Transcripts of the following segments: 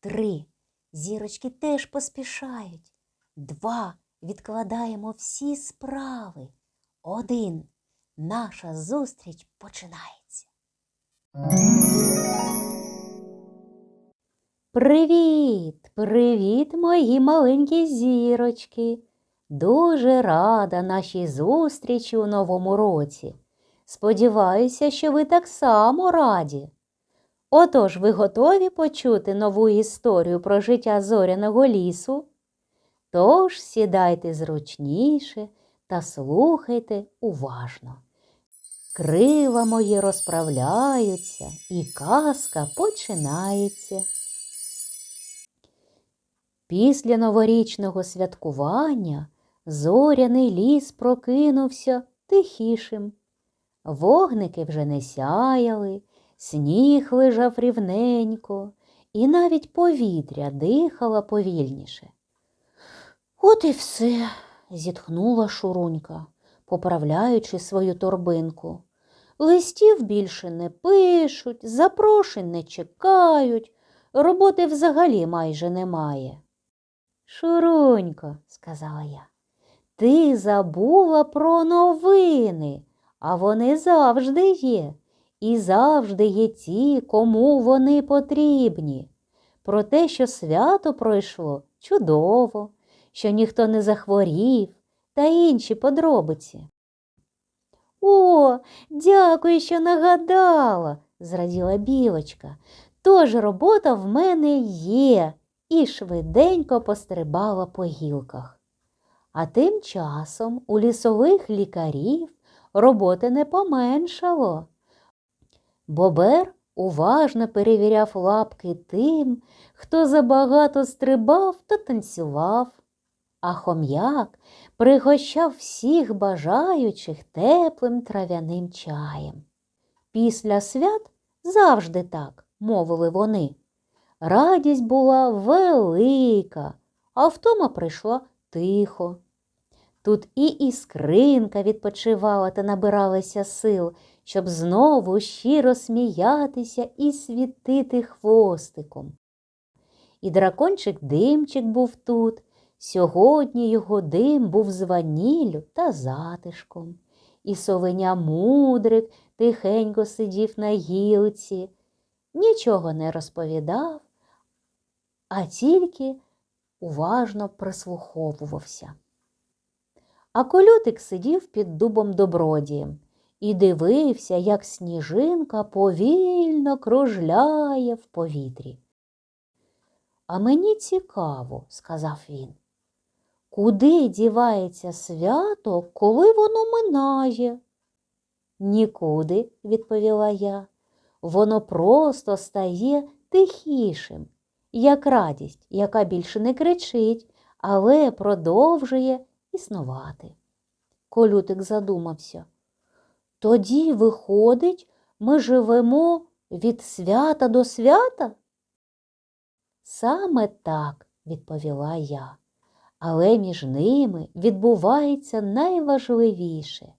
Три. Зірочки теж поспішають. Два. Відкладаємо всі справи. Один. Наша зустріч починається. Привіт, привіт, мої маленькі зірочки. Дуже рада нашій зустрічі у новому році. Сподіваюся, що ви так само раді. Отож, ви готові почути нову історію про життя зоряного лісу? Тож сідайте зручніше та слухайте уважно. Крила мої розправляються, і казка починається. Після новорічного святкування зоряний ліс прокинувся тихішим. Вогники вже не сяяли, сніг лежав рівненько, і навіть повітря дихало повільніше. От і все, зітхнула Шурунька, поправляючи свою торбинку. Листів більше не пишуть, запрошень не чекають, роботи взагалі майже немає. Шурунько, сказала я, ти забула про новини, а вони завжди є, і завжди є ті, кому вони потрібні. Про те, що свято пройшло чудово, що ніхто не захворів та інші подробиці. О, дякую, що нагадала, зраділа білочка. Тож робота в мене є і швиденько пострибала по гілках. А тим часом у лісових лікарів роботи не поменшало. Бобер уважно перевіряв лапки тим, хто забагато стрибав та танцював, а хом'як пригощав всіх бажаючих теплим трав'яним чаєм. Після свят завжди так, мовили вони. Радість була велика, а втома прийшла тихо. Тут і іскринка відпочивала та набиралася сил, щоб знову щиро сміятися і світити хвостиком. І дракончик димчик був тут. Сьогодні його дим був з ваніллю та затишком. І совеня мудрик тихенько сидів на гілці, нічого не розповідав, а тільки уважно прислуховувався. А колютик сидів під дубом добродієм і дивився, як сніжинка повільно кружляє в повітрі. А мені цікаво, сказав він, куди дівається свято, коли воно минає? Нікуди, відповіла я, воно просто стає тихішим, як радість, яка більше не кричить, але продовжує існувати. Колютик задумався. Тоді, виходить, ми живемо від свята до свята? Саме так, відповіла я, але між ними відбувається найважливіше.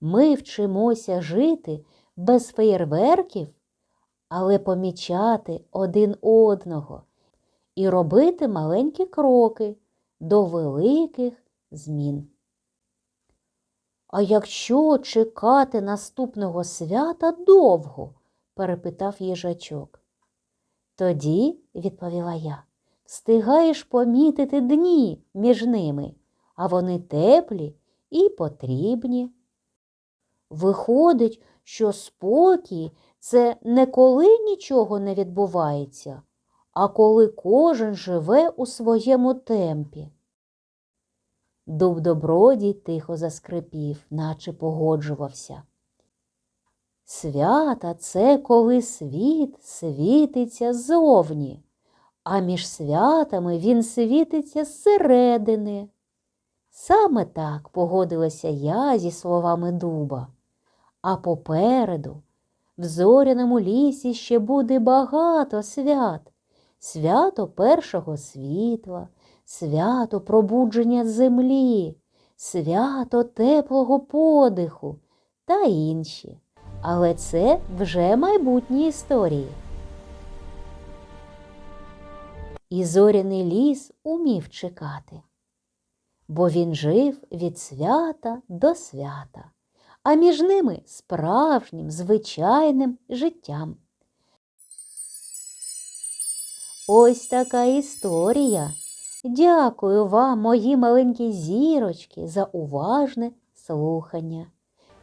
Ми вчимося жити без феєрверків, але помічати один одного і робити маленькі кроки до великих змін. А якщо чекати наступного свята довго? перепитав їжачок. Тоді, відповіла я, встигаєш помітити дні між ними, а вони теплі і потрібні. Виходить, що спокій це не коли нічого не відбувається, а коли кожен живе у своєму темпі. Дуб добродій тихо заскрипів, наче погоджувався. Свята це коли світ світиться зовні, а між святами він світиться зсередини. Саме так погодилася я зі словами дуба, а попереду, в зоряному лісі ще буде багато свят, свято першого світла, свято пробудження землі, свято теплого подиху та інші. Але це вже майбутні історії. І зоряний ліс умів чекати, бо він жив від свята до свята, а між ними справжнім, звичайним життям. Ось така історія. Дякую вам, мої маленькі зірочки, за уважне слухання.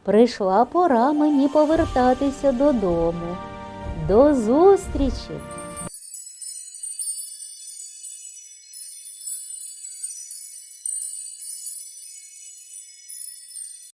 Прийшла пора мені повертатися додому. До зустрічі!